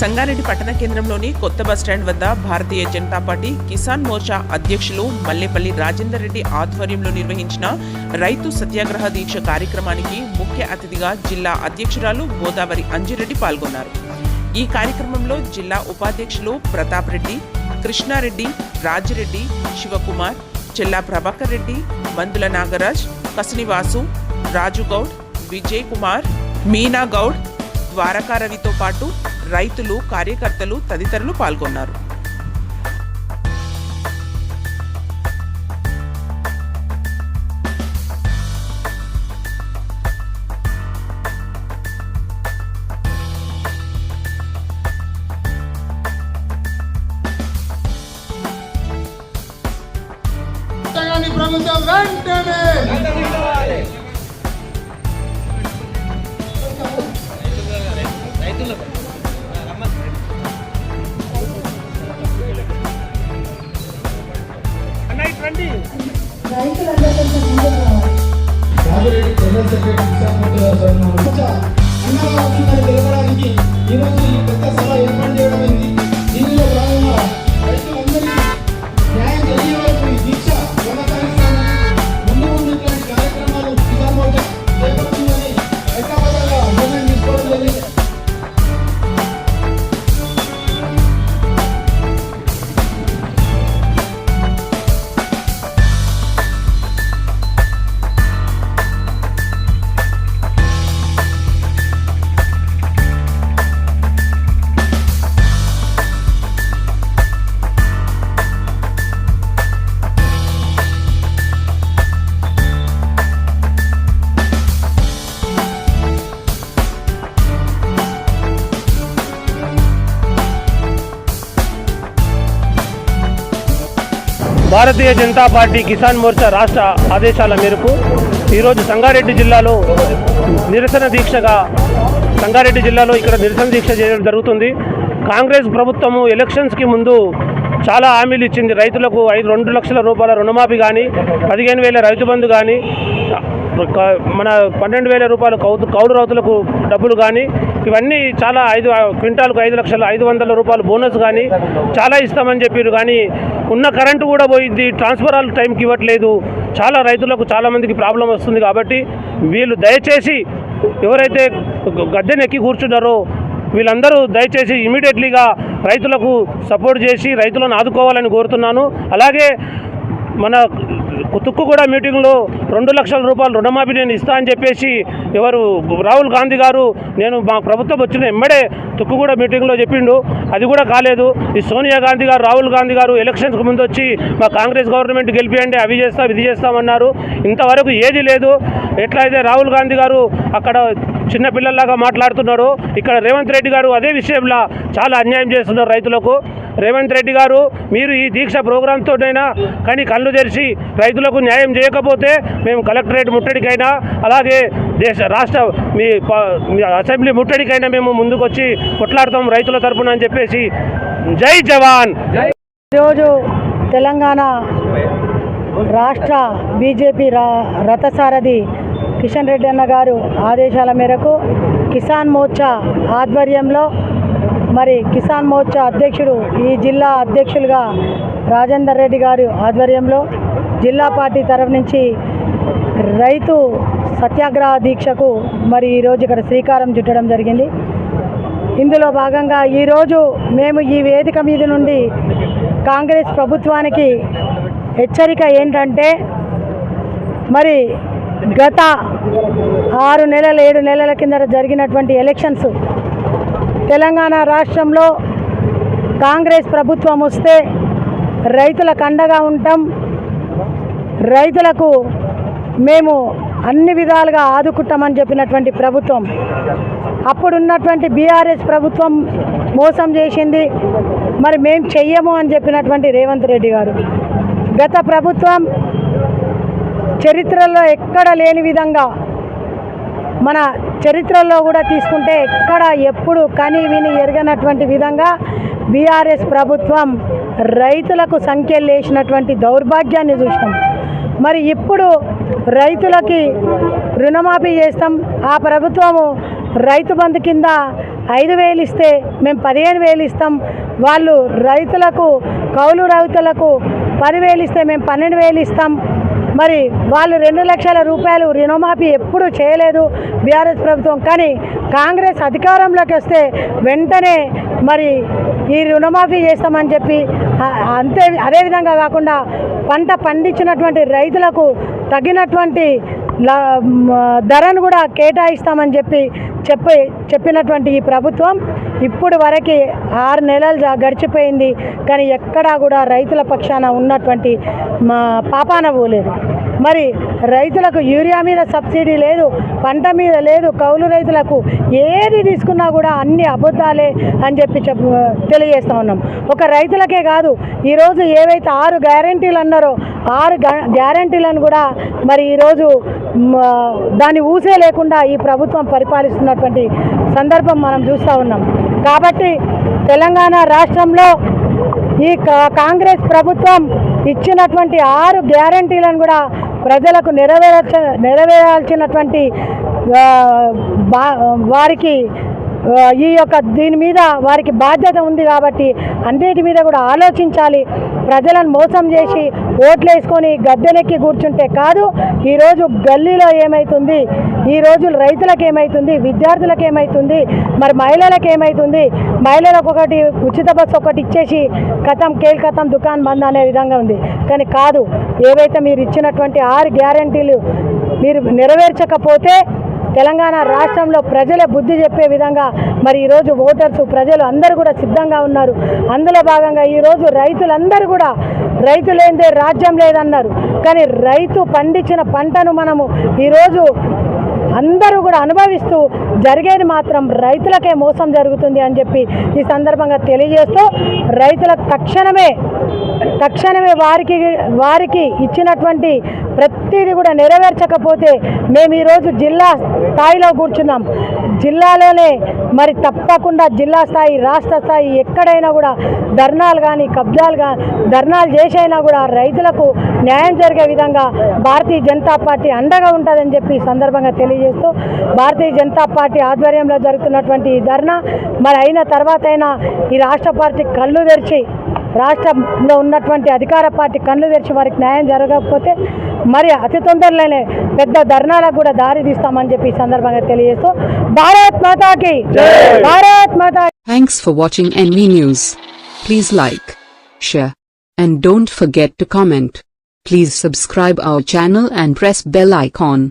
సంగారెడ్డి పట్టణ కేంద్రంలోని కొత్త బస్టాండ్ వద్ద భారతీయ జనతా పార్టీ కిసాన్ మోర్చా అధ్యక్షులు మల్లేపల్లి రాజేందర్ రెడ్డి ఆధ్వర్యంలో నిర్వహించిన రైతు సత్యాగ్రహ దీక్ష కార్యక్రమానికి ముఖ్య అతిథిగా జిల్లా అధ్యక్షురాలు గోదావరి అంజిరెడ్డి పాల్గొన్నారు. ఈ కార్యక్రమంలో జిల్లా ఉపాధ్యక్షులు ప్రతాప్ రెడ్డి కృష్ణారెడ్డి రాజిరెడ్డి శివకుమార్ చెల్లా ప్రభాకర్ రెడ్డి మందుల నాగరాజ్ కసినివాసు రాజుగౌడ్ విజయ్ కుమార్ మీనా గౌడ్ ద్వారకారవితో పాటు రైతులు కార్యకర్తలు తదితరులు పాల్గొన్నారు. ప్రభుత్వం వెంటనే జనరల్ సెక్రటరీ విశాఖపట్నం సన్మానం. అన్నదాతలను ఈరోజు ఈ పెద్ద సభ ఏర్పాటు భారతీయ జనతా పార్టీ కిసాన్ మోర్చా రాష్ట్ర ఆదేశాల మేరకు ఈరోజు సంగారెడ్డి జిల్లాలో నిరసన దీక్షగా సంగారెడ్డి జిల్లాలో ఇక్కడ నిరసన దీక్ష చేయడం జరుగుతుంది. కాంగ్రెస్ ప్రభుత్వము ఎలక్షన్స్కి ముందు చాలా హామీలు ఇచ్చింది. రైతులకు ఐదు రెండు లక్షల రూపాయల రుణమాఫీ కానీ పదిహేను వేల రైతు బంధు కానీ మన పన్నెండు వేల రూపాయలు కౌ కౌలు రైతులకు డబ్బులు కానీ ఇవన్నీ చాలా ఐదు క్వింటాల్కు ఐదు లక్షల ఐదు వందల రూపాయలు బోనస్ కానీ చాలా ఇస్తామని చెప్పారు కానీ ఉన్న కరెంటు కూడా పోయింది ట్రాన్స్ఫరాల్ టైంకి ఇవ్వట్లేదు. చాలా రైతులకు చాలామందికి ప్రాబ్లం వస్తుంది కాబట్టి వీళ్ళు దయచేసి ఎవరైతే గ- గద్దెనెక్కి కూర్చున్నారో వీళ్ళందరూ దయచేసి ఇమీడియట్లీగా రైతులకు సపోర్ట్ చేసి రైతులను ఆదుకోవాలని కోరుతున్నాను. అలాగే మన తుక్కుగూడ మీటింగ్లో రెండు లక్షల రూపాయలు రుణమాఫీ నేను ఇస్తా అని చెప్పేసి ఎవరు రాహుల్ గాంధీ గారు నేను మా ప్రభుత్వం వచ్చిన ఎమ్మడే తుక్కుగూడ మీటింగ్లో చెప్పిండు. అది కూడా కాలేదు. ఈ సోనియా గాంధీ గారు రాహుల్ గాంధీ గారు ఎలక్షన్స్కి ముందు వచ్చి మా కాంగ్రెస్ గవర్నమెంట్ గెలిపియండి అవి చేస్తాం ఇది చేస్తామన్నారు. ఇంతవరకు ఏది లేదు. ఎట్లయితే రాహుల్ గాంధీ గారు అక్కడ చిన్న పిల్లల్లాగా మాట్లాడుతున్నారు ఇక్కడ రేవంత్ రెడ్డి గారు అదే విషయంలో చాలా అన్యాయం చేస్తున్నారు రైతులకు. రేవంత్ రెడ్డి గారు మీరు ఈ దీక్ష ప్రోగ్రాంతోనైనా కానీ కళ్ళు తెరిచి రైతులకు న్యాయం చేయకపోతే మేము కలెక్టరేట్ ముట్టడికైనా అలాగే దేశ రాష్ట్ర మీ అసెంబ్లీ ముట్టడికైనా మేము ముందుకొచ్చి కొట్లాడతాం రైతుల తరపున అని చెప్పేసి జై జవాన్! ఈరోజు తెలంగాణ రాష్ట్ర బీజేపీ రా రథసారథి కిషన్ రెడ్డి అన్న గారు ఆదేశాల మేరకు కిసాన్ మోర్చా ఆధ్వర్యంలో మరి కిసాన్ మోర్చా అధ్యక్షుడు ఈ జిల్లా అధ్యక్షులుగా రాజేందర్ రెడ్డి గారు ఆధ్వర్యంలో జిల్లా పార్టీ తరఫు నుంచి రైతు సత్యాగ్రహ దీక్షకు మరి ఈరోజు ఇక్కడ శ్రీకారం చుట్టడం జరిగింది. ఇందులో భాగంగా ఈరోజు మేము ఈ వేదిక మీద నుండి కాంగ్రెస్ ప్రభుత్వానికి హెచ్చరిక ఏంటంటే మరి గత ఆరు నెలల ఏడు నెలల కింద జరిగినటువంటి ఎలక్షన్స్ తెలంగాణ రాష్ట్రంలో కాంగ్రెస్ ప్రభుత్వం వస్తే రైతులకు అండగా ఉంటాం. రైతులకు మేము అన్ని విధాలుగా ఆదుకుంటామని చెప్పినటువంటి ప్రభుత్వం. అప్పుడున్నటువంటి బీఆర్ఎస్ ప్రభుత్వం మోసం చేసింది. మరి మేము చెయ్యము అని చెప్పినటువంటి రేవంత్ రెడ్డి గారు. గత ప్రభుత్వం చరిత్రలో ఎక్కడ లేని విధంగా మన చరిత్రలో కూడా తీసుకుంటే ఎక్కడ ఎప్పుడు కని విని ఎరగనటువంటి విధంగా బీఆర్ఎస్ ప్రభుత్వం రైతులకు సంఖ్యలు వేసినటువంటి దౌర్భాగ్యాన్ని చూసినాం. మరి ఇప్పుడు రైతులకి రుణమాఫీ చేస్తాం. ఆ ప్రభుత్వము రైతు బంధు కింద ఐదు వేలు ఇస్తే మేము పదిహేను వేలు ఇస్తాం. వాళ్ళు రైతులకు కౌలు రైతులకు పదివేలు ఇస్తే మేము పన్నెండు వేలు ఇస్తాం. మరి వాళ్ళు రెండు లక్షల రూపాయలు రుణమాఫీ ఎప్పుడూ చేయలేదు బీఆర్ఎస్ ప్రభుత్వం. కానీ కాంగ్రెస్ అధికారంలోకి వస్తే వెంటనే మరి ఈ రుణమాఫీ చేస్తామని చెప్పి అంతే అదేవిధంగా కాకుండా పంట పండించినటువంటి రైతులకు తగినటువంటి ధరను కూడా కేటాయిస్తామని చెప్పి చెప్పి చెప్పినటువంటి ఈ ప్రభుత్వం ఇప్పుడు వరకు ఆరు నెలలు గడిచిపోయింది. కానీ ఎక్కడా కూడా రైతుల పక్షాన ఉన్నటువంటి మా పాపాన పోలేదు. మరి రైతులకు యూరియా మీద సబ్సిడీ లేదు పంట మీద లేదు కౌలు రైతులకు ఏది తీసుకున్నా కూడా అన్ని అబద్ధాలే అని చెప్పి చెప్ తెలియజేస్తా ఉన్నాం. ఒక రైతులకే కాదు ఈరోజు ఏవైతే ఆరు గ్యారంటీలు అన్నారో ఆరు గ్యారంటీలను కూడా మరి ఈరోజు దాని దాన్ని ఊసే లేకుండా ఈ ప్రభుత్వం పరిపాలిస్తున్నటువంటి సందర్భం మనం చూస్తూ ఉన్నాం. కాబట్టి తెలంగాణ రాష్ట్రంలో ఈ కా- కాంగ్రెస్ ప్రభుత్వం ఇచ్చినటువంటి ఆరు గ్యారంటీలను కూడా ప్రజలకు నెరవేర్చ నెరవేరాల్సినటువంటి బా వారికి ఈ యొక్క దీని మీద వారికి బాధ్యత ఉంది కాబట్టి అన్నిటి మీద కూడా ఆలోచించాలి. ప్రజలను మోసం చేసి ఓట్లు వేసుకొని గద్దెనెక్కి కూర్చుంటే కాదు ఈరోజు గల్లీలో ఏమవుతుంది ఈ రోజు రైతులకు ఏమవుతుంది విద్యార్థులకు ఏమవుతుంది మరి మహిళలకు ఏమవుతుంది మహిళలకు ఒకటి ఉచిత బస్సు ఒకటి ఇచ్చేసి కథం కేల్ కథం దుకాన్ బంద్ అనే విధంగా ఉంది. కానీ కాదు ఏవైతే మీరు ఇచ్చినటువంటి ఆరు గ్యారంటీలు మీరు నెరవేర్చకపోతే తెలంగాణ రాష్ట్రంలో ప్రజలే బుద్ధి చెప్పే విధంగా మరి ఈరోజు ఓటర్స్ ప్రజలు అందరూ కూడా సిద్ధంగా ఉన్నారు. అందులో భాగంగా ఈరోజు రైతులందరూ కూడా రైతు లేనిదే రాజ్యం లేదన్నారు. కానీ రైతు పండించిన పంటను మనము ఈరోజు అందరూ కూడా అనుభవిస్తూ జరిగేది మాత్రం రైతులకే మోసం జరుగుతుంది అని చెప్పి ఈ సందర్భంగా తెలియజేస్తూ రైతులకు తక్షణమే తక్షణమే వారికి వారికి ఇచ్చినటువంటి ప్రతిదీ కూడా నెరవేర్చకపోతే మేము ఈరోజు జిల్లా స్థాయిలో కూర్చున్నాం. జిల్లాలోనే మరి తప్పకుండా జిల్లా స్థాయి రాష్ట్ర స్థాయి ఎక్కడైనా కూడా ధర్నాలు కానీ కబ్జాలు కానీ ధర్నాలు చేసైనా కూడా రైతులకు న్యాయం జరిగే విధంగా భారతీయ జనతా పార్టీ అండగా ఉంటుందని చెప్పి సందర్భంగా తెలియజేస్తూ భారతీయ జనతా పార్టీ ఆధ్వర్యంలో జరుగుతున్నటువంటి ఈ ధర్నా మరి అయిన తర్వాత అయినా ఈ రాష్ట్ర పార్టీ కళ్ళు తెరిచి రాష్ట్రంలో ఉన్నటువంటి అధికార పార్టీ కళ్ళు తెరిచి వారికి న్యాయం జరగకపోతే మరి అతి తొందరలోనే పెద్ద ధర్నాలకు కూడా దారి తీస్తామని చెప్పి ఈ సందర్భంగా తెలియజేస్తూ భారత్ మాతాకి Bharat మాతాంక్స్ for watching NV news please like share and don't forget to comment please subscribe our channel and press bell icon